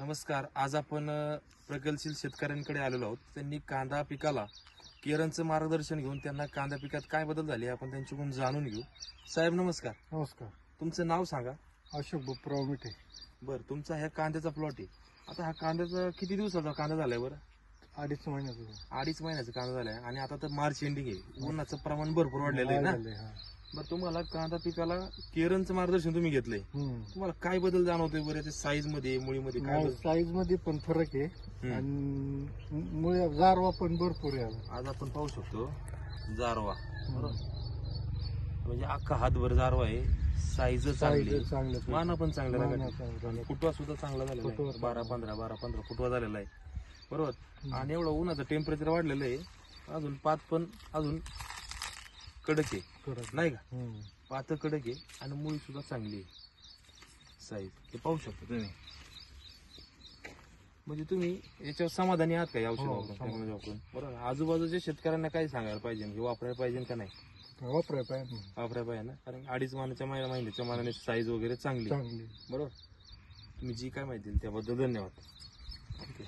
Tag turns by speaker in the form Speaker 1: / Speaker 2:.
Speaker 1: नमस्कार. आज आपण प्रगतशील शेतकऱ्यांकडे आलेलो आहोत. त्यांनी कांदा पिकाला केरनचं मार्गदर्शन घेऊन त्यांना कांदा पिकात काय बदल झाले आपण त्यांच्याकडून जाणून घेऊ. साहेब नमस्कार.
Speaker 2: नमस्कार.
Speaker 1: तुमचं नाव सांगा.
Speaker 2: अशोक बुप्राव मिठे.
Speaker 1: बरं तुमचा ह्या कांद्याचा प्लॉट आहे. आता हा कांद्याचा किती दिवसाचा कांदा झालाय बरं?
Speaker 2: अडीच महिन्याचं
Speaker 1: अडीच महिन्याचा कांदा झालाय आणि आता तर मार्च एंडिंग आहे. उन्हाचं प्रमाण भरपूर वाढलेलं आहे ना?
Speaker 2: हा.
Speaker 1: बरं तुम्हाला कांदा पिकाला केरनचं मार्गदर्शन तुम्ही घेतलंय. तुम्हाला काय बदल जाणवतोय बरं ते साईजमध्ये मुळीमध्ये काय
Speaker 2: नाही,
Speaker 1: बदल?
Speaker 2: साईजमध्ये पण फरक आहे. आणि मुळे गारवा पण भरपूर आहे आता.
Speaker 1: आज आपण पाहू शकतो जारवा. म्हणजे अख्खा हातभर जारवा आहे साईज चांगली
Speaker 2: चांगलं
Speaker 1: माना पण चांगला
Speaker 2: माना
Speaker 1: झाला
Speaker 2: चांगलं झालं.
Speaker 1: फुटवा सुद्धा चांगला झालेला
Speaker 2: फुटवा
Speaker 1: आहे बारा. पंधरा बारा पंधरा फुटवा झालेला आहे बरोबर. आणि एवढं उन्हाचं टेम्परेचर वाढलेलं आहे अजून पात पण अजून कडक आहे. नाही का?
Speaker 2: हम्म.
Speaker 1: पात कडक आहे आणि मुळी सुद्धा चांगली आहे. साईज हे पाहू शकता तुम्ही. म्हणजे तुम्ही याच्यावर समाधानी आहात का या औषध
Speaker 2: हो,
Speaker 1: वापरून बरोबर आजूबाजूच्या शेतकऱ्यांना काय सांगायला पाहिजे? की वापरायला पाहिजे का नाही?
Speaker 2: वापराय पाहिजे.
Speaker 1: वापरायला पाहिजे ना? कारण अडीच महिन्याच्या महिन्या महिन्याच्या मानाने साईज वगैरे
Speaker 2: चांगली
Speaker 1: बरोबर? तुम्ही जी काय माहिती दिली त्याबद्दल धन्यवाद. ओके